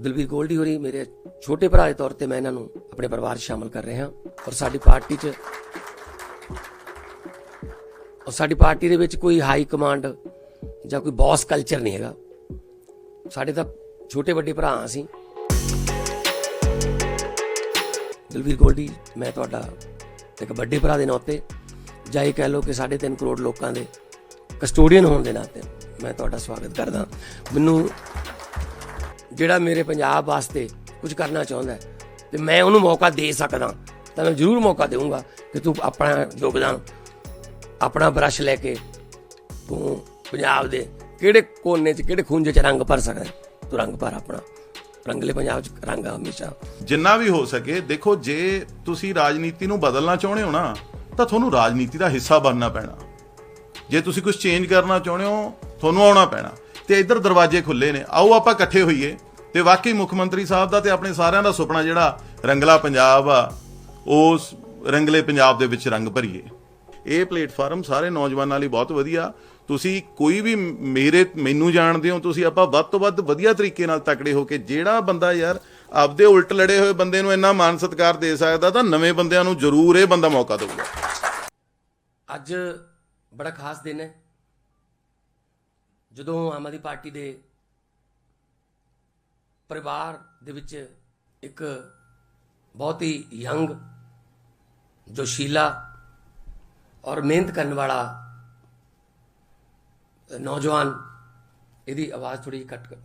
ਦਲਬੀਰ ਗੋਲਡੀ ਹੋਰੀ ਮੇਰੇ ਛੋਟੇ ਭਰਾ ਦੇ ਤੌਰ ਤੇ ਮੈਂ ਇਹਨਾਂ ਨੂੰ ਆਪਣੇ ਪਰਿਵਾਰ 'ਚ ਸ਼ਾਮਲ ਕਰ ਰਿਹਾ ਔਰ ਸਾਡੀ ਪਾਰਟੀ 'ਚ ਔਰ ਸਾਡੀ ਪਾਰਟੀ ਦੇ ਵਿੱਚ ਕੋਈ ਹਾਈ ਕਮਾਂਡ ਜਾਂ ਕੋਈ ਬੌਸ ਕਲਚਰ ਨਹੀਂ ਹੈਗਾ। ਸਾਡੇ ਤਾਂ ਛੋਟੇ ਵੱਡੇ ਭਰਾ ਅਸੀਂ। ਦਲਬੀਰ ਗੋਲਡੀ, ਮੈਂ ਤੁਹਾਡਾ ਇੱਕ ਵੱਡੇ ਭਰਾ ਦੇ ਨਾਤੇ ਜਾਂ ਇਹ ਕਹਿ ਲਓ ਕਿ 3.5 ਕਰੋੜ ਲੋਕਾਂ ਦੇ ਕਸਟੋਡੀਅਨ ਹੋਣ ਦੇ ਨਾਤੇ ਮੈਂ ਤੁਹਾਡਾ ਸਵਾਗਤ ਕਰਦਾ। ਮੈਨੂੰ ਜਿਹੜਾ ਮੇਰੇ ਪੰਜਾਬ ਵਾਸਤੇ ਕੁਝ ਕਰਨਾ ਚਾਹੁੰਦਾ ਹੈ, ਤੇ ਮੈਂ ਉਹਨੂੰ ਮੌਕਾ ਦੇ ਸਕਦਾ, ਤਾਂ ਮੈਂ ਜ਼ਰੂਰ ਮੌਕਾ ਦੇਵਾਂਗਾ ਕਿ ਤੂੰ ਆਪਣਾ ਯੋਗਦਾਨ, ਆਪਣਾ ਬਰਸ਼ ਲੈ ਕੇ ਤੂੰ ਪੰਜਾਬ ਦੇ ਕਿਹੜੇ ਕੋਨੇ 'ਚ, ਕਿਹੜੇ ਖੂੰਜੇ 'ਚ ਰੰਗ ਭਰ ਸਕਦਾ ਤੂੰ ਰੰਗ ਭਰ ਆਪਣਾ। ਰੰਗਲੇ ਪੰਜਾਬ 'ਚ ਰੰਗ ਹਮੇਸ਼ਾ। ਜਿੰਨਾ ਵੀ ਹੋ ਸਕੇ, ਦੇਖੋ ਜੇ ਤੁਸੀਂ ਰਾਜਨੀਤੀ ਨੂੰ ਬਦਲਣਾ ਚਾਹੁੰਦੇ ਹੋ ਨਾ, ਤਾਂ ਤੁਹਾਨੂੰ ਰਾਜਨੀਤੀ ਦਾ ਹਿੱਸਾ ਬਣਨਾ ਪੈਣਾ। ਜੇ ਤੁਸੀਂ ਕੁਝ ਚੇਂਜ ਕਰਨਾ ਚਾਹੁੰਦੇ ਹੋ, ਤੁਹਾਨੂੰ ਆਉਣਾ ਪੈਣਾ। ਤੇ ਇੱਧਰ ਦਰਵਾਜ਼ੇ ਖੁੱਲੇ ਨੇ। ਆਓ ਆਪਾਂ ਇਕੱਠੇ ਹੋਈਏ। ਤੇ ਵਾਕਈ ਮੁੱਖ ਮੰਤਰੀ ਸਾਹਿਬ ਦਾ ਤੇ ਆਪਣੇ ਸਾਰਿਆਂ ਦਾ ਸੁਪਨਾ ਜਿਹੜਾ ਰੰਗਲਾ ਪੰਜਾਬ ਆ, ਉਸ ਰੰਗਲੇ ਪੰਜਾਬ ਦੇ ਵਿੱਚ ਰੰਗ ਭਰੀਏ। ਇਹ ਪਲੇਟਫਾਰਮ ਸਾਰੇ ਨੌਜਵਾਨਾਂ ਲਈ ਬਹੁਤ ਵਧੀਆ। ਤੁਸੀਂ ਕੋਈ ਵੀ ਮੇਰੇ, ਮੈਨੂੰ ਜਾਣਦੇ ਹੋ, ਤੁਸੀਂ ਆਪਾਂ ਵੱਧ ਤੋਂ ਵੱਧ ਵਧੀਆ ਤਰੀਕੇ ਨਾਲ ਤਕੜੇ ਹੋ ਕੇ ਜਿਹੜਾ ਬੰਦਾ ਯਾਰ ਆਪਦੇ ਉਲਟ ਲੜੇ ਹੋਏ ਬੰਦੇ ਨੂੰ ਇੰਨਾ ਮਾਨ ਸਤਿਕਾਰ ਦੇ ਸਕਦਾ, ਤਾਂ ਨਵੇਂ ਬੰਦਿਆਂ ਨੂੰ ਜ਼ਰੂਰ ਇਹ ਬੰਦਾ ਮੌਕਾ ਦੇਊਗਾ। ਅੱਜ ਬੜਾ ਖਾਸ ਦਿਨ ਹੈ। ਜਦੋਂ ਆਮ ਆਦਮੀ ਪਾਰਟੀ ਦੇ ਪਰਿਵਾਰ ਦੇ ਵਿੱਚ ਇੱਕ ਬਹੁਤ ਹੀ ਯੰਗ ਜੋਸ਼ੀਲਾ ਔਰ ਮਿਹਨਤ ਕਰਨ ਵਾਲਾ ਨੌਜਵਾਨ, ਇਹਦੀ ਆਵਾਜ਼ ਥੋੜੀ ਘੱਟ ਕਰ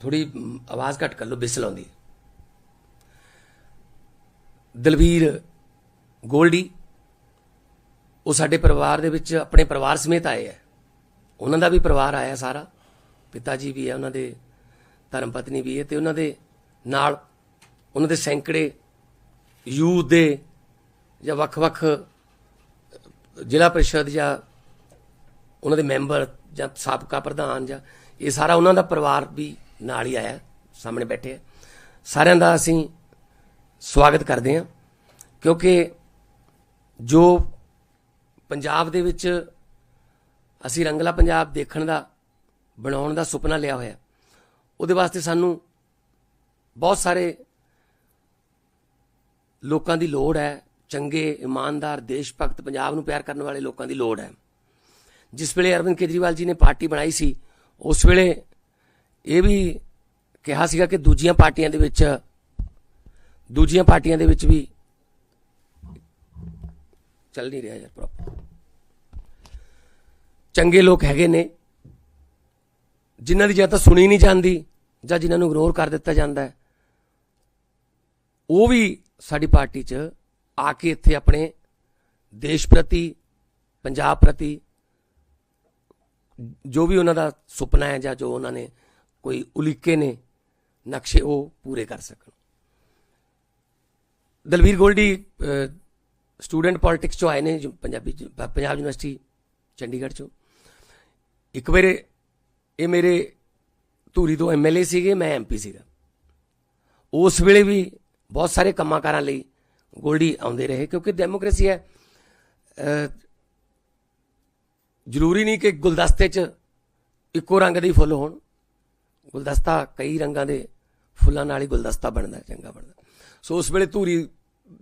ਥੋੜੀ ਆਵਾਜ਼ ਘੱਟ ਕਰ ਲਓ, ਬਿਸਲ ਆਉਂਦੀ ਦਲਵੀਰ ਗੋਲਡੀ, ਉਹ ਸਾਡੇ ਪਰਿਵਾਰ ਦੇ ਵਿੱਚ ਆਪਣੇ ਪਰਿਵਾਰ ਸਮੇਤ ਆਏ ਹੈ। ਉਹਨਾਂ ਦਾ ਵੀ ਪਰਿਵਾਰ ਆਇਆ ਸਾਰਾ, ਪਿਤਾ ਜੀ ਵੀ ਹੈ, ਉਹਨਾਂ ਦੇ ਧਰਮ ਪਤਨੀ ਵੀ ਹੈ ਤੇ ਉਹਨਾਂ ਦੇ ਨਾਲ ਉਹਨਾਂ ਦੇ ਸੈਂਕੜੇ ਯੂਥ ਦੇ ਜਾਂ ਵੱਖ-ਵੱਖ ਜ਼ਿਲ੍ਹਾ ਪ੍ਰੀਸ਼ਦ ਜਾਂ ਉਹਨਾਂ ਦੇ ਮੈਂਬਰ ਜਾਂ ਸਾਬਕਾ ਪ੍ਰਧਾਨ ਜਾਂ ਇਹ ਸਾਰਾ ਉਹਨਾਂ ਦਾ ਪਰਿਵਾਰ ਵੀ ਨਾਲ ਹੀ ਆਇਆ, ਸਾਹਮਣੇ ਬੈਠੇ ਹੈ ਸਾਰਿਆਂ ਦਾ ਅਸੀਂ ਸਵਾਗਤ ਕਰਦੇ ਹਾਂ, ਕਿਉਂਕਿ ਜੋ ਪੰਜਾਬ ਦੇ ਵਿੱਚ ਅਸੀਂ ਰੰਗਲਾ ਪੰਜਾਬ ਦੇਖਣ ਦਾ, ਬਣਾਉਣ ਦਾ ਸੁਪਨਾ ਲਿਆ ਹੋਇਆ ਉਹਦੇ ਵਾਸਤੇ ਸਾਨੂੰ ਬਹੁਤ ਸਾਰੇ ਲੋਕਾਂ ਦੀ ਲੋੜ ਹੈ, ਚੰਗੇ, ਇਮਾਨਦਾਰ ਦੇਸ਼ ਭਗਤ ਪੰਜਾਬ ਨੂੰ ਪਿਆਰ ਕਰਨ ਵਾਲੇ ਲੋਕਾਂ ਦੀ ਲੋੜ ਹੈ। ਜਿਸ ਵੇਲੇ ਅਰਵਿੰਦ ਕੇਜਰੀਵਾਲ ਜੀ ਨੇ ਪਾਰਟੀ ਬਣਾਈ ਸੀ, ਉਸ ਵੇਲੇ ਇਹ ਵੀ ਕਿਹਾ ਸੀਗਾ ਕਿ ਦੂਜੀਆਂ ਪਾਰਟੀਆਂ ਦੇ ਵਿੱਚ, ਦੂਜੀਆਂ ਪਾਰਟੀਆਂ ਦੇ ਵਿੱਚ ਵੀ ਚੱਲ ਨਹੀਂ ਰਿਹਾ ਯਾਰ ਪ੍ਰੋਪਰ ਚੰਗੇ ਲੋਕ ਹੈਗੇ ਨੇ। ਜਿਨ੍ਹਾਂ ਦੀ ਜਾਂ ਤਾਂ ਸੁਣੀ ਨਹੀਂ ਜਾਂਦੀ ਜਾਂ ਜਿਨ੍ਹਾਂ ਨੂੰ ਇਗਨੋਰ ਕਰ ਦਿੱਤਾ ਜਾਂਦਾ ਹੈ। ਉਹ ਵੀ ਸਾਡੀ ਪਾਰਟੀ 'ਚ ਆ ਕੇ ਇੱਥੇ ਆਪਣੇ ਦੇਸ਼ ਪ੍ਰਤੀ, ਪੰਜਾਬ ਪ੍ਰਤੀ ਜੋ ਵੀ ਉਹਨਾਂ ਦਾ ਸੁਪਨਾ ਹੈ ਜਾਂ ਜੋ ਉਹਨਾਂ ਨੇ ਕੋਈ ਉਲੀਕੇ ਨੇ, ਨਕਸ਼ੇ ਉਹ ਪੂਰੇ ਕਰ ਸਕਣ। ਦਲਵੀਰ ਗੋਲਡੀ ਸਟੂਡੈਂਟ ਪੋਲਿਟਿਕਸ ਚੋਂ ਆਏ ਨੇ, ਜੋ ਪੰਜਾਬੀ ਪੰਜਾਬ ਯੂਨੀਵਰਸਿਟੀ, ਚੰਡੀਗੜ੍ਹ ਚੋਂ। ਇੱਕ ਵੇਰੇ ਇਹ ਮੇਰੇ ਧੂਰੀ ਤੋਂ ਐਮਐਲਏ ਸੀਗੇ, ਮੈਂ ਐਮਪੀ ਸੀਗਾ। ਉਸ ਵੇਲੇ ਵੀ ਬਹੁਤ ਸਾਰੇ ਕੰਮਾਂ ਕਾਰਾਂ ਲਈ ਗੋਲਡੀ ਆਉਂਦੇ ਰਹੇ, ਕਿਉਂਕਿ ਡੈਮੋਕ੍ਰੇਸੀ ਹੈ। ਜ਼ਰੂਰੀ ਨਹੀਂ ਕਿ ਗੁਲਦਸਤੇ 'ਚ ਇੱਕੋ ਰੰਗ ਦੇ ਫੁੱਲ ਹੋਣ। ਗੁਲਦਸਤਾ ਕਈ ਰੰਗਾਂ ਦੇ ਫੁੱਲਾਂ ਨਾਲ ਹੀ ਗੁਲਦਸਤਾ ਬਣਦਾ, ਚੰਗਾ ਬਣਦਾ। ਸੋ ਉਸ ਵੇਲੇ ਧੂਰੀ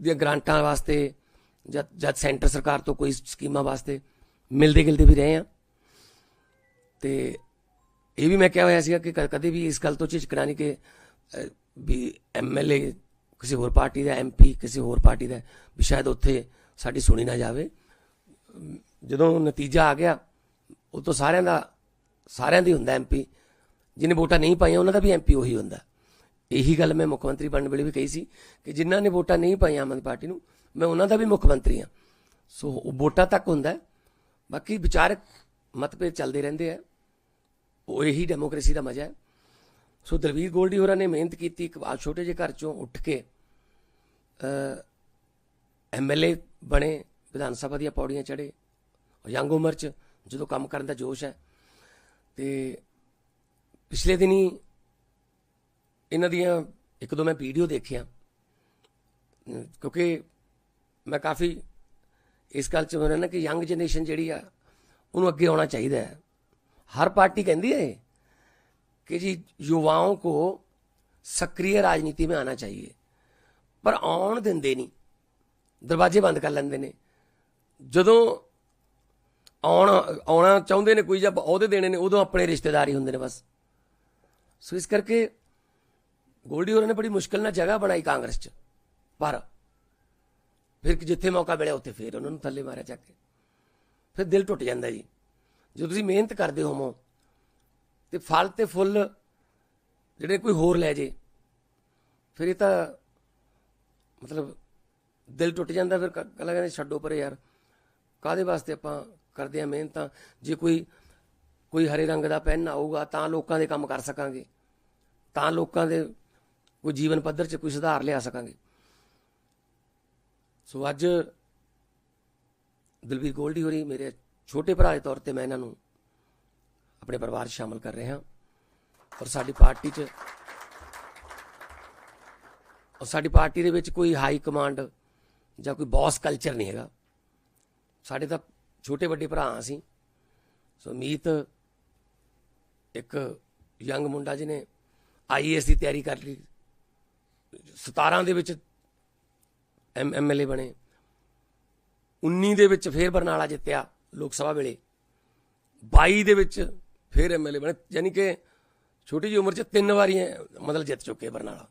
ਦੀਆਂ ਗ੍ਰਾਂਟਾਂ ਵਾਸਤੇ ਜਦ ਜਦ ਸੈਂਟਰ ਸਰਕਾਰ ਤੋਂ ਕੋਈ ਸਕੀਮਾਂ ਵਾਸਤੇ ਮਿਲਦੇ ਗਿਲਦੇ ਵੀ ਰਹੇ ਆ ਤੇ ਇਹ ਵੀ ਮੈਂ ਕਿਹਾ ਹੋਇਆ ਸੀਗਾ ਕਿ ਕ- ਕਦੇ ਵੀ ਇਸ ਗੱਲ ਤੋਂ ਝਿਜਕਣਾ ਨਹੀਂ ਕਿ ਅਹ, ਵੀ ਐਮਐਲਏ ਕਿਸੇ ਹੋਰ ਪਾਰਟੀ ਦਾ ਐਮਪੀ ਕਿਸੇ ਹੋਰ ਪਾਰਟੀ ਦਾ ਵੀ ਸ਼ਾਇਦ ਉੱਥੇ ਸਾਡੀ ਸੁਣੀ ਨਾ ਜਾਵੇ। ਜਦੋਂ ਨਤੀਜਾ ਆ ਗਿਆ ਉਹ ਤੋਂ ਸਾਰਿਆਂ ਦਾ ਸਾਰਿਆਂ ਦੀ ਹੁੰਦਾ ਐਮਪੀ ਜਿਹਨੇ ਵੋਟਾਂ ਨਹੀਂ ਪਾਈਆਂ ਉਹਨਾਂ ਦਾ ਵੀ ਐਮਪੀ ਉਹੀ ਹੁੰਦਾ। ਇਹੀ ਗੱਲ ਮੈਂ ਮੁੱਖ ਮੰਤਰੀ ਬਣਨ ਵੇਲੇ ਵੀ ਕਹੀ ਸੀ ਕਿ ਜਿਨ੍ਹਾਂ ਨੇ ਵੋਟਾਂ ਨਹੀਂ ਪਾਈਆਂ ਆਮ ਆਦਮੀ ਪਾਰਟੀ ਨੂੰ ਮੈਂ ਉਹਨਾਂ ਦਾ ਵੀ ਮੁੱਖ ਮੰਤਰੀ ਹਾਂ। ਸੋ ਉਹ ਵੋਟਾਂ ਤੱਕ ਹੁੰਦਾ ਬਾਕੀ ਵਿਚਾਰਕ ਮਤਭੇਦ ਚੱਲਦੇ ਰਹਿੰਦੇ ਆ। ਉਹ ਇਹੀ ਡੈਮੋਕ੍ਰੇਸੀ ਦਾ ਮਜ਼ਾ ਹੈ। ਸੋ ਦਲਵੀਰ ਗੋਲਡੀ ਹੋਰਾਂ ਨੇ ਮਿਹਨਤ ਕੀਤੀ ਇੱਕ ਆ ਛੋਟੇ ਜਿਹੇ ਘਰ ਚੋਂ ਉੱਠ ਕੇ ਐਮਐਲਏ ਬਣੇ, ਵਿਧਾਨ ਸਭਾ ਦੀਆਂ ਪੌੜੀਆਂ ਚੜੇ ਯੰਗ ਉਮਰ ਚ ਜਦੋਂ ਕੰਮ ਕਰਨ ਦਾ ਜੋਸ਼ ਹੈ, ਤੇ ਪਿਛਲੇ ਦਿਨੀ ਇਹਨਾਂ ਦੀਆਂ ਇੱਕ ਦੋ ਮੈਂ ਵੀਡੀਓ ਦੇਖਿਆ, ਕਿਉਂਕਿ ਮੈਂ ਕਾਫੀ ਇਸ ਗੱਲ ਚ ਹੋ ਨਾ ਕਿ ਯੰਗ ਜਨਰੇਸ਼ਨ ਜਿਹੜੀ ਆ, ਉਹਨੂੰ ਅੱਗੇ ਆਉਣਾ ਚਾਹੀਦਾ ਹੈ। हर पार्टी कहती है कि जी युवाओं को सक्रिय राजनीति में आना चाहिए ਪਰ ਆਉਣ ਦਿੰਦੇ ਨਹੀਂ ਦਰਵਾਜ਼ੇ ਬੰਦ ਕਰ ਲੈਂਦੇ ਨੇ ਜਦੋਂ ਆਉਣਾ ਆਉਣਾ ਚਾਹੁੰਦੇ ਨੇ ਕੋਈ ਜਾਂ ਅਹੁਦੇ ਦੇਣੇ ਨੇ ਉਦੋਂ ਆਪਣੇ ਰਿਸ਼ਤੇਦਾਰੀ ਹੁੰਦੇ ਨੇ ਬਸ ਸੋ ਇਸ ਕਰਕੇ ਗੋਲਡੀ ਹੋਰਾਂ ਨੇ ਬੜੀ ਮੁਸ਼ਕਲ ਨਾਲ ਜਗ੍ਹਾ ਬਣਾਈ ਕਾਂਗਰਸ 'ਚ ਪਰ ਫਿਰ ਕਿ ਜਿੱਥੇ ਮੌਕਾ ਮਿਲਿਆ ਉੱਥੇ ਫਿਰ ਉਹਨਾਂ ਨੂੰ ਥੱਲੇ ਮਾਰਿਆ ਚੱਕ ਕੇ ਫਿਰ ਦਿਲ ਟੁੱਟ ਜਾਂਦਾ ਜੀ ਜਦੋਂ ਤੁਸੀਂ ਮਿਹਨਤ ਕਰਦੇ ਹੋਵੋ ਤੇ ਫਲ ਤੇ ਫੁੱਲ ਜਿਹੜੇ ਕੋਈ ਹੋਰ ਲੈ ਜੇ, ਫਿਰ ਇਹ ਤਾਂ ਮਤਲਬ ਦਿਲ ਟੁੱਟ ਜਾਂਦਾ, ਫਿਰ ਕ- ਕਹਿੰਦੇ ਛੱਡੋ ਪਰੇ ਯਾਰ। ਕਾਦੇ ਵਾਸਤੇ ਆਪਾਂ ਕਰਦੇ ਆ ਮਿਹਨਤਾਂ? ਜੇ ਕੋਈ ਕੋਈ ਹਰੇ ਰੰਗ ਦਾ ਪੈਨ ਆਊਗਾ, ਤਾਂ ਲੋਕਾਂ ਦੇ ਕੰਮ ਕਰ ਸਕਾਂਗੇ। ਤਾਂ ਲੋਕਾਂ ਦੇ ਕੋਈ ਜੀਵਨ ਪੱਧਰ 'ਚ ਕੋਈ ਸੁਧਾਰ ਲਿਆ ਸਕਾਂਗੇ। ਸੋ ਅੱਜ ਦਲਵੀਰ ਗੋਲਡੀ ਹੋਰੀ ਮੇਰੇ ਛੋਟੇ ਭਰਾ ਦੇ ਤੌਰ ਤੇ ਮੈਂ ਇਹਨਾਂ ਨੂੰ ਆਪਣੇ ਪਰਿਵਾਰ 'ਚ ਸ਼ਾਮਲ ਕਰ ਰਿਹਾ ਔਰ ਸਾਡੀ ਪਾਰਟੀ 'ਚ ਔਰ ਸਾਡੀ ਪਾਰਟੀ ਦੇ ਵਿੱਚ ਕੋਈ ਹਾਈ ਕਮਾਂਡ ਜਾਂ ਕੋਈ ਬੌਸ ਕਲਚਰ ਨਹੀਂ ਹੈਗਾ। ਸਾਡੇ ਤਾਂ ਛੋਟੇ ਵੱਡੇ ਭਰਾ ਅਸੀਂ। ਸੋ ਮੀਤ ਇੱਕ ਯੰਗ ਮੁੰਡਾ ਜਿਹਨੇ ਆਈਏਐਸ ਦੀ ਤਿਆਰੀ ਕਰ ਲਈ। 17 ਦੇ ਵਿੱਚ ਐਮ ਐਮਐਲਏ ਬਣੇ। 19 ਦੇ ਵਿੱਚ ਫੇਰ ਬਰਨਾਲਾ ਜਿੱਤਿਆ। ਲੋਕ ਸਭਾ ਵੇਲੇ। 22 ਦੇ ਵਿੱਚ ਫੇਰ ਐਮਐਲਏ ਬਣੇ। ਯਾਨੀ ਕਿ ਛੋਟੀ ਜਿਹੀ ਉਮਰ 'ਚ ਤਿੰਨ ਵਾਰੀ ਮਤਲਬ ਜਿੱਤ ਚੁੱਕੇ ਬਰਨਾਲਾ।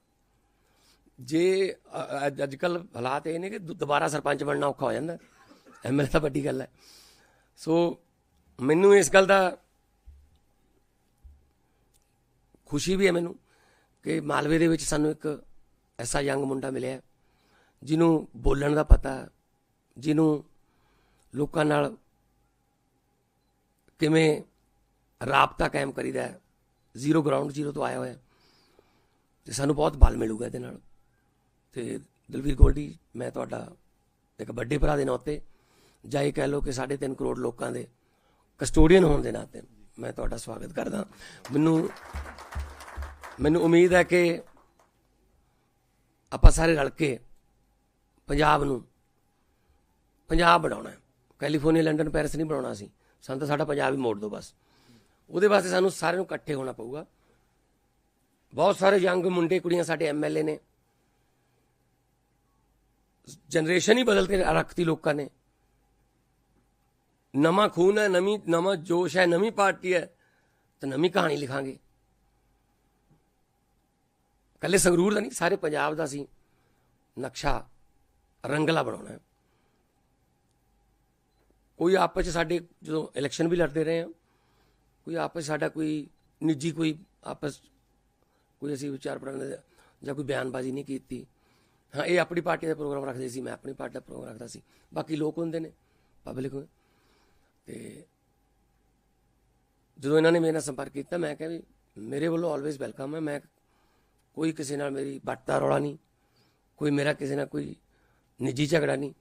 ਜੇ ਅੱਜ ਕੱਲ ਹਾਲਾਤ ਇਹ ਨੇ ਕਿ ਦੁ- ਦੁਬਾਰਾ ਸਰਪੰਚ ਬਣਨਾ ਔਖਾ ਹੋ ਜਾਂਦਾ। ਐਮਐਲਏ ਤਾਂ ਵੱਡੀ ਗੱਲ ਹੈ। ਸੋ ਮੈਨੂੰ ਇਸ ਗੱਲ ਦਾ ਖੁਸ਼ੀ ਵੀ ਹੈ ਮੈਨੂੰ ਕਿ ਮਾਲਵੇ ਦੇ ਵਿੱਚ ਸਾਨੂੰ ਇੱਕ ਐਸਾ ਯੰਗ ਮੁੰਡਾ ਮਿਲਿਆ ਜਿਹਨੂੰ ਬੋਲਣ ਦਾ ਪਤਾ, ਜਿਹਨੂੰ ਲੋਕਾਂ ਨਾਲ ਕਿਵੇਂ ਰਾਬਤਾ ਕਾਇਮ ਕਰੀਦਾ ਹੈ? ਜ਼ੀਰੋ ਗਰਾਊਂਡ ਜ਼ੀਰੋ ਤੋਂ ਆਇਆ ਹੋਇਆ ਹੈ। ਤੇ ਸਾਨੂੰ ਬਹੁਤ ਬਲ ਮਿਲੂਗਾ ਇਹਦੇ ਨਾਲ। ਤੇ ਦਲਵੀਰ ਗੋਲਡੀ, ਮੈਂ ਤੁਹਾਡਾ ਇੱਕ ਵੱਡੇ ਭਰਾ ਦੇ ਨਾਤੇ ਜਾਂ ਇਹ ਕਹਿ ਲਓ ਕਿ 3.5 ਕਰੋੜ ਲੋਕਾਂ ਦੇ ਕਸਟੋਡੀਅਨ ਹੋਣ ਦੇ ਨਾਤੇ ਮੈਂ ਤੁਹਾਡਾ ਸਵਾਗਤ ਕਰਦਾ ਮੈਨੂੰ ਮੈਨੂੰ ਉਮੀਦ ਹੈ ਕਿ ਆਪਾਂ ਸਾਰੇ ਰਲ ਕੇ ਪੰਜਾਬ ਨੂੰ, ਪੰਜਾਬ ਬਣਾਉਣਾ ਕੈਲੀਫੋਰਨੀਆ ਲੰਡਨ ਪੈਰਿਸ ਨਹੀਂ ਬਣਾਉਣਾ ਸੀ ਸਾਨੂੰ ਤਾਂ ਸਾਡਾ ਪੰਜਾਬ ਹੀ ਮੋੜ ਦਿਓ ਬਸ। ਉਹਦੇ ਵਾਸਤੇ ਸਾਨੂੰ ਸਾਰਿਆਂ ਨੂੰ ਇਕੱਠੇ ਹੋਣਾ ਪਊਗਾ। ਬਹੁਤ ਸਾਰੇ ਯੰਗ ਮੁੰਡੇ, ਕੁੜੀਆਂ ਸਾਡੇ ਐਮਐਲਏ ਨੇ। ਜਨਰੇਸ਼ਨ ਹੀ ਬਦਲ ਕੇ ਰੱਖਤੀ ਲੋਕਾਂ ਨੇ। ਨਵਾਂ ਖੂਨ ਹੈ, ਨਵੀਂ, ਨਵਾਂ ਜੋਸ਼ ਹੈ, ਨਵੀਂ ਪਾਰਟੀ ਹੈ, ਤਾਂ ਨਵੀਂ ਕਹਾਣੀ ਲਿਖਾਂਗੇ। ਕੱਲੇ ਸੰਗਰੂਰ ਦਾ ਨਹੀਂ, ਸਾਰੇ ਪੰਜਾਬ ਦਾ ਸੀ। ਨਕਸ਼ਾ ਰੰਗਲਾ ਬਣਾਉਣਾ ਹੈ। ਕੋਈ ਆਪਸ ਚ ਸਾਡੇ ਜਦੋਂ ਇਲੈਕਸ਼ਨ ਵੀ ਲੜਦੇ ਰਹੇ ਆ, ਕੋਈ ਆਪਸ 'ਚ ਸਾਡਾ ਕੋਈ ਨਿੱਜੀ ਕੋਈ ਆਪਸ, ਕੋਈ ਅਸੀਂ ਵਿਚਾਰ ਪ੍ਰਣ ਜਾਂ ਕੋਈ ਬਿਆਨਬਾਜ਼ੀ ਨਹੀਂ ਕੀਤੀ। ਹਾਂ, ਇਹ ਆਪਣੀ ਪਾਰਟੀ ਦਾ ਪ੍ਰੋਗਰਾਮ ਰੱਖਦੇ ਸੀ, ਮੈਂ ਆਪਣੀ ਪਾਰਟੀ ਦਾ ਪ੍ਰੋਗਰਾਮ ਰੱਖਦਾ ਸੀ। ਬਾਕੀ ਲੋਕ ਹੁੰਦੇ ਨੇ ਪਬਲਿਕ ਤੇ ਜਦੋਂ ਇਹਨਾਂ ਨੇ ਮੇਰੇ ਨਾਲ ਸੰਪਰਕ ਕੀਤਾ, ਮੈਂ ਕਿਹਾ ਵੀ ਮੇਰੇ ਵੱਲੋਂ ਆਲਵੇਜ਼ ਵੈਲਕਮ ਹੈ, ਮੈਂ ਕੋਈ ਕਿਸੇ ਨਾਲ ਮੇਰੀ ਬੱਟਾ ਰੌਲਾ ਨਹੀਂ, ਕੋਈ ਮੇਰਾ ਕਿਸੇ ਨਾਲ ਕੋਈ ਨਿੱਜੀ ਝਗੜਾ ਨਹੀਂ।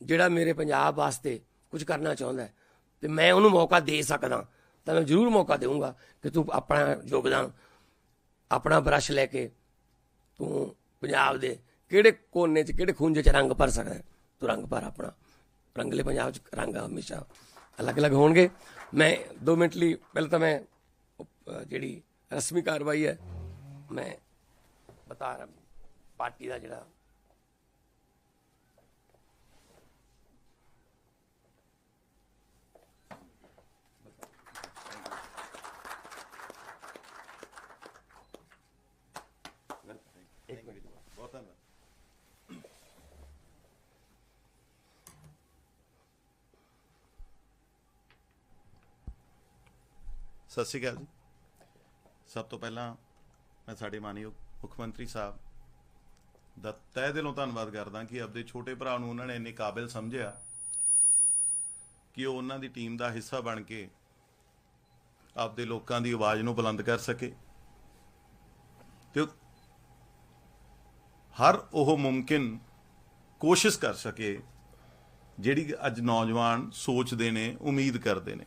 ਜਿਹੜਾ ਮੇਰੇ ਪੰਜਾਬ ਵਾਸਤੇ ਕੁਝ ਕਰਨਾ ਚਾਹੁੰਦਾ ਹੈ। ਤੇ ਮੈਂ ਉਹਨੂੰ ਮੌਕਾ ਦੇ ਸਕਦਾ। ਤਾਂ ਮੈਂ ਜ਼ਰੂਰ ਮੌਕਾ ਦੇਵਾਂਗਾ ਕਿ ਤੂੰ ਆਪਣਾ ਯੋਗਦਾਨ, ਆਪਣਾ ਬਰਸ਼ ਲੈ ਕੇ ਤੂੰ ਪੰਜਾਬ ਦੇ ਕਿਹੜੇ ਕੋਨੇ 'ਚ, ਕਿਹੜੇ ਖੂੰਜੇ 'ਚ ਰੰਗ ਭਰ ਸਕਦਾ ਤੂੰ ਰੰਗ ਭਰ ਆਪਣਾ। ਰੰਗਲੇ ਪੰਜਾਬ 'ਚ ਰੰਗ ਹਮੇਸ਼ਾ ਅਲੱਗ-ਅਲੱਗ ਹੋਣਗੇ। ਮੈਂ 2 ਮਿੰਟ ਲਈ ਪਹਿਲਾਂ ਤਾਂ ਮੈਂ ਜਿਹੜੀ ਰਸਮੀ ਕਾਰਵਾਈ ਹੈ, ਮੈਂ ਬਤਾ ਰਹਾ, ਪਾਰਟੀ ਦਾ ਜਿਹੜਾ ਬਹੁਤ ਧੰਨਵਾਦ ਸਤਿ ਸ਼੍ਰੀ ਅਕਾਲ ਜੀ। ਸਭ ਤੋਂ ਪਹਿਲਾਂ ਮੈਂ ਸਾਡੇ ਮਾਨਯੋਗ ਮੁੱਖ ਮੰਤਰੀ ਸਾਹਿਬ ਦਾ ਤਹਿ ਦਿਲੋਂ ਧੰਨਵਾਦ ਕਰਦਾ ਕਿ ਆਪਦੇ ਛੋਟੇ ਭਰਾ ਨੂੰ ਉਹਨਾਂ ਨੇ ਇੰਨੇ ਕਾਬਿਲ ਸਮਝਿਆ ਕਿ ਉਹ ਉਹਨਾਂ ਦੀ ਟੀਮ ਦਾ ਹਿੱਸਾ ਬਣ ਕੇ ਆਪਦੇ ਲੋਕਾਂ ਦੀ ਆਵਾਜ਼ ਨੂੰ ਬੁਲੰਦ ਕਰ ਸਕੇ। ਤੇ ਹਰ ਉਹ ਮੁਮਕਿਨ ਕੋਸ਼ਿਸ਼ ਕਰ ਸਕੇ ਜਿਹੜੀ ਅੱਜ ਨੌਜਵਾਨ ਸੋਚਦੇ ਨੇ, ਉਮੀਦ ਕਰਦੇ ਨੇ।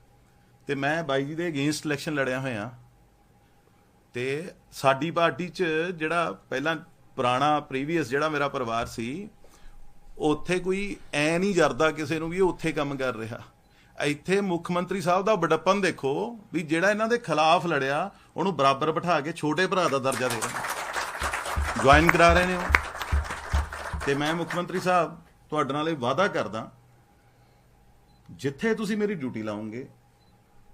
ਤੇ ਮੈਂ ਬਾਈ ਜੀ ਦੇ ਅਗੇਂਸਟ ਇਲੈਕਸ਼ਨ ਲੜਿਆ ਹੋਇਆ। ਤੇ ਸਾਡੀ ਪਾਰਟੀ 'ਚ ਜਿਹੜਾ ਪਹਿਲਾਂ ਪੁਰਾਣਾ ਪ੍ਰੀਵੀਅਸ ਜਿਹੜਾ ਮੇਰਾ ਪਰਿਵਾਰ ਸੀ, ਉੱਥੇ ਕੋਈ ਐ ਨਹੀਂ ਜਰਦਾ ਕਿਸੇ ਨੂੰ ਵੀ ਇਹ ਉੱਥੇ ਕੰਮ ਕਰ ਰਿਹਾ। ਇੱਥੇ ਮੁੱਖ ਮੰਤਰੀ ਸਾਹਿਬ ਦਾ ਬੜਪਨ ਦੇਖੋ ਵੀ ਜਿਹੜਾ ਇਹਨਾਂ ਦੇ ਖਿਲਾਫ ਲੜਿਆ, ਉਹਨੂੰ ਬਰਾਬਰ ਬਿਠਾ ਕੇ ਛੋਟੇ ਭਰਾ ਦਾ ਦਰਜਾ ਦੇ ਰਹੇ ਜੁਆਇਨ ਕਰਾ ਰਹੇ ਨੇ ਉਹ। ਤੇ ਮੈਂ ਮੁੱਖ ਮੰਤਰੀ ਸਾਹਿਬ, ਤੁਹਾਡੇ ਨਾਲ ਇਹ ਵਾਅਦਾ ਕਰਦਾ, ਜਿੱਥੇ ਤੁਸੀਂ ਮੇਰੀ ਡਿਊਟੀ ਲਾਉਂਗੇ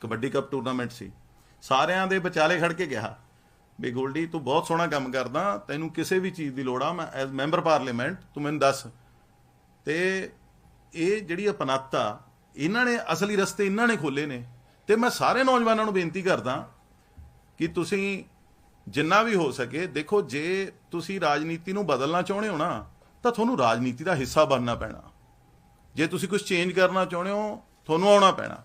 ਕਬੱਡੀ ਕੱਪ ਟੂਰਨਾਮੈਂਟ ਸੀ। ਸਾਰਿਆਂ ਦੇ ਵਿਚਾਲੇ ਖੜ ਕੇ ਕਿਹਾ ਵੀ ਗੋਲਡੀ, ਤੂੰ ਬਹੁਤ ਸੋਹਣਾ ਕੰਮ ਕਰਦਾ, ਤੈਨੂੰ ਕਿਸੇ ਵੀ ਚੀਜ਼ ਦੀ ਲੋੜ ਆ, ਮੈਂ ਐਜ਼ ਮੈਂਬਰ ਪਾਰਲੀਮੈਂਟ ਤੂੰ ਮੈਨੂੰ ਦੱਸ। ਤੇ ਇਹ ਜਿਹੜੀ ਅਪਨਾਤਾ, ਇਹਨਾਂ ਨੇ ਅਸਲੀ ਰਸਤੇ ਇਹਨਾਂ ਨੇ ਖੋਲੇ ਨੇ। ਤੇ ਮੈਂ ਸਾਰੇ ਨੌਜਵਾਨਾਂ ਨੂੰ ਬੇਨਤੀ ਕਰਦਾ ਕਿ ਤੁਸੀਂ ਜਿੰਨਾ ਵੀ ਹੋ ਸਕੇ, ਦੇਖੋ ਜੇ ਤੁਸੀਂ ਰਾਜਨੀਤੀ ਨੂੰ ਬਦਲਣਾ ਚਾਹੁੰਦੇ ਹੋ ਨਾ, ਤਾਂ ਤੁਹਾਨੂੰ ਰਾਜਨੀਤੀ ਦਾ ਹਿੱਸਾ ਬਣਨਾ ਪੈਣਾ। ਜੇ ਤੁਸੀਂ ਕੁਝ ਚੇਂਜ ਕਰਨਾ ਚਾਹੁੰਦੇ ਹੋ, ਤੁਹਾਨੂੰ ਆਉਣਾ ਪੈਣਾ।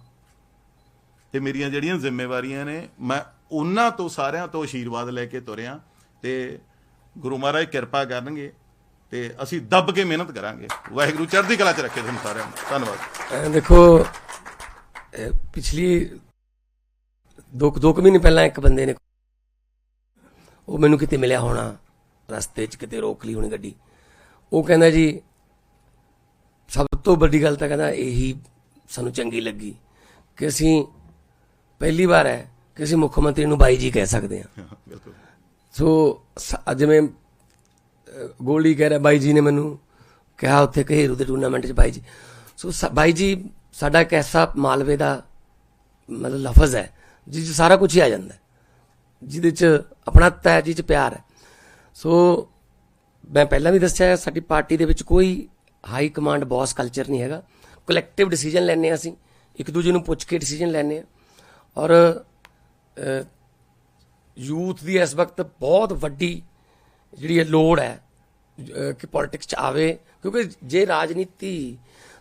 ਤੇ ਮੇਰੀਆਂ ਜਿਹੜੀਆਂ ਜ਼ਿੰਮੇਵਾਰੀਆਂ ਨੇ, ਮੈਂ ਉਹਨਾਂ ਤੋਂ ਸਾਰਿਆਂ ਤੋਂ ਆਸ਼ੀਰਵਾਦ ਲੈ ਕੇ ਤੁਰਿਆ ਤੇ ਗੁਰੂ ਮਹਾਰਾਜ ਕਿਰਪਾ ਕਰਨਗੇ ਤੇ ਅਸੀਂ ਦੱਬ ਕੇ ਮਿਹਨਤ ਕਰਾਂਗੇ। ਵਾਹਿਗੁਰੂ ਚੜ੍ਹਦੀ ਕਲਾ 'ਚ ਰੱਖੇ ਤੁਹਾਨੂੰ ਸਾਰਿਆਂ ਨੂੰ। ਧੰਨਵਾਦ। ਦੇਖੋ ਪਿਛਲੀ ਦੋ ਦੋ ਕੁ ਮਹੀਨੇ ਪਹਿਲਾਂ ਇੱਕ ਬੰਦੇ ਨੇ ਉਹ ਮੈਨੂੰ ਕਿਤੇ ਮਿਲਿਆ ਹੋਣਾ, ਰਸਤੇ 'ਚ ਕਿਤੇ ਰੋਕ ਲਈ ਹੋਣੀ ਗੱਡੀ। ਉਹ ਕਹਿੰਦਾ ਜੀ, ਸਭ ਤੋਂ ਵੱਡੀ ਗੱਲ ਤਾਂ ਕਹਿੰਦਾ ਇਹੀ ਸਾਨੂੰ ਚੰਗੀ ਲੱਗੀ ਕਿ ਅਸੀਂ ਪਹਿਲੀ ਵਾਰ ਹੈ ਕਿ ਅਸੀਂ ਮੁੱਖ ਮੰਤਰੀ ਨੂੰ ਬਾਈ ਜੀ ਕਹਿ ਸਕਦੇ ਹਾਂ। ਬਿਲਕੁਲ। ਸੋ ਜਿਵੇਂ ਗੋਲਡੀ ਕਹਿ ਰਿਹਾ ਬਾਈ ਜੀ ਨੇ ਮੈਨੂੰ ਕਿਹਾ ਉੱਥੇ ਘੇਰੂ ਦੇ ਟੂਰਨਾਮੈਂਟ 'ਚ ਬਾਈ ਜੀ। ਸੋ ਬਾਈ ਜੀ ਸਾਡਾ ਇੱਕ ਐਸਾ ਮਾਲਵੇ ਦਾ ਮਤਲਬ ਲਫ਼ਜ਼ ਹੈ ਜਿਸ 'ਚ ਸਾਰਾ ਕੁਝ ਹੀ ਆ ਜਾਂਦਾ ਜਿਹਦੇ 'ਚ ਆਪਣਾਤ ਹੈ ਜਿਹ 'ਚ ਪਿਆਰ ਹੈ। ਸੋ ਮੈਂ ਪਹਿਲਾਂ ਵੀ ਦੱਸਿਆ ਸਾਡੀ ਪਾਰਟੀ ਦੇ ਵਿੱਚ ਕੋਈ ਹਾਈ ਕਮਾਂਡ ਬੌਸ ਕਲਚਰ ਨਹੀਂ ਹੈਗਾ। ਕਲੈਕਟਿਵ ਡਿਸੀਜਨ ਲੈਣੇ ਅਸੀਂ ਇੱਕ ਦੂਜੇ ਨੂੰ ਪੁੱਛ ਕੇ ਡਿਸੀਜਨ ਲੈਣੇ ਆ ਔਰ ਯੂਥ ਦੀ ਇਸ ਵਕਤ ਬਹੁਤ ਵੱਡੀ ਜਿਹੜੀ ਇਹ ਲੋੜ ਹੈ ਕਿ ਪੋਲਿਟਿਕਸ ਚ ਆਵੇ, ਕਿਉਂਕਿ ਜੇ ਰਾਜਨੀਤੀ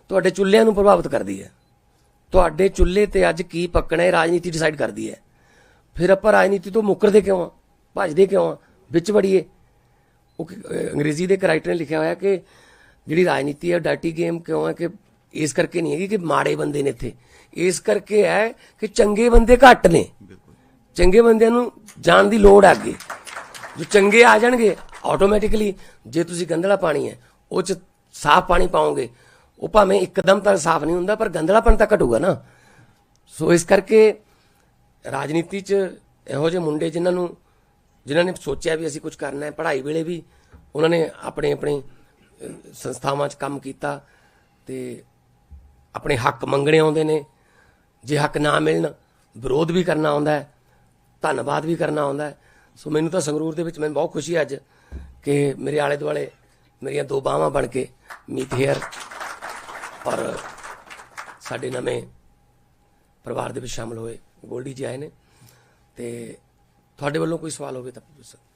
ਤੁਹਾਡੇ ਚੁੱਲ੍ਹਿਆਂ ਨੂੰ ਪ੍ਰਭਾਵਿਤ ਕਰਦੀ ਹੈ, ਤੁਹਾਡੇ ਚੁੱਲ੍ਹੇ ਤੇ ਅੱਜ ਕੀ ਪੱਕਣਾ ਹੈ, ਰਾਜਨੀਤੀ ਡਿਸਾਈਡ ਕਰਦੀ ਹੈ। ਫਿਰ ਆਪਾਂ ਰਾਜਨੀਤੀ ਤੋਂ ਮੁੱਕਰਦੇ ਕਿਉਂ ਆ ਭੱਜਦੇ ਕਿਉਂ ਆ ਵਿੱਚ ਵੜੀਏ। ਉਹ ਕਿ- ਅੰਗਰੇਜ਼ੀ ਦੇ ਰਾਈਟਰ ਨੇ ਲਿਖਿਆ ਹੋਇਆ ਕਿ ਜਿਹੜੀ ਰਾਜਨੀਤੀ ਹੈ ਡਾਟੀ ਗੇਮ ਕਿਉਂ ਹੈ ਕਿ ਇਸ ਕਰਕੇ ਨਹੀਂ ਹੈਗੀ ਕਿ ਮਾੜੇ ਬੰਦੇ ਨੇ ਇੱਥੇ। ਇਸ ਕਰਕੇ ਹੈ ਕਿ ਚੰਗੇ ਬੰਦੇ ਘੱਟ ਨੇ। ਚੰਗੇ ਬੰਦਿਆਂ ਨੂੰ ਜਾਣ ਦੀ ਲੋੜ ਹੈ ਅੱਗੇ। ਜੋ ਚੰਗੇ ਆ ਜਾਣਗੇ ਆਟੋਮੈਟਿਕਲੀ ਜੇ ਤੁਸੀਂ ਗੰਦਲਾ ਪਾਣੀ ਹੈ ਉਹ ਚ ਸਾਫ਼ ਪਾਣੀ ਪਾਓਗੇ ਉਹ ਭਾਵੇਂ ਇੱਕਦਮ ਤਾਂ ਸਾਫ਼ ਨਹੀਂ ਹੁੰਦਾ ਪਰ ਗੰਦਲਾਪਣ ਤਾਂ ਘਟੂਗਾ ਨਾ। ਸੋ ਇਸ ਕਰਕੇ ਰਾਜਨੀਤੀ 'ਚ ਇਹੋ ਜਿਹੇ ਮੁੰਡੇ ਜਿਨ੍ਹਾਂ ਨੂੰ ਜਿਨ੍ਹਾਂ ਨੇ ਸੋਚਿਆ ਵੀ ਅਸੀਂ ਕੁਝ ਕਰਨਾ ਹੈ ਪੜ੍ਹਾਈ ਵੇਲੇ ਵੀ ਉਹਨਾਂ ਨੇ ਆਪਣੇ ਆਪਣੇ ਸੰਸਥਾਵਾਂ 'ਚ ਕੰਮ ਕੀਤਾ ਤੇ ਆਪਣੇ ਹੱਕ ਮੰਗਣੇ ਆਉਂਦੇ ਨੇ। ਜੇ ਹੱਕ ਨਾ ਮਿਲਣ, ਵਿਰੋਧ ਵੀ ਕਰਨਾ ਆਉਂਦਾ ਹੈ, ਧੰਨਵਾਦ ਵੀ ਕਰਨਾ ਆਉਂਦਾ ਹੈ। ਸੋ ਮੈਨੂੰ ਤਾਂ ਸੰਗਰੂਰ ਦੇ ਵਿੱਚ ਮੈਨੂੰ ਬਹੁਤ ਖੁਸ਼ੀ ਹੈ ਅੱਜ ਕਿ ਮੇਰੇ ਆਲੇ ਦੁਆਲੇ ਮੇਰੀਆਂ ਦੋ ਬਾਹਾਂ ਬਣ ਕੇ ਮੀਤ ਹੇਅਰ ਔਰ ਸਾਡੇ ਨਵੇਂ ਪਰਿਵਾਰ ਦੇ ਵਿੱਚ ਸ਼ਾਮਲ ਹੋਏ। ਗੋਲਡੀ ਜੀ ਆਏ ਨੇ ਤੇ ਤੁਹਾਡੇ ਵੱਲੋਂ ਕੋਈ ਸਵਾਲ ਹੋਵੇ ਤਾਂ ਪੁੱਛ ਸਕਦੇ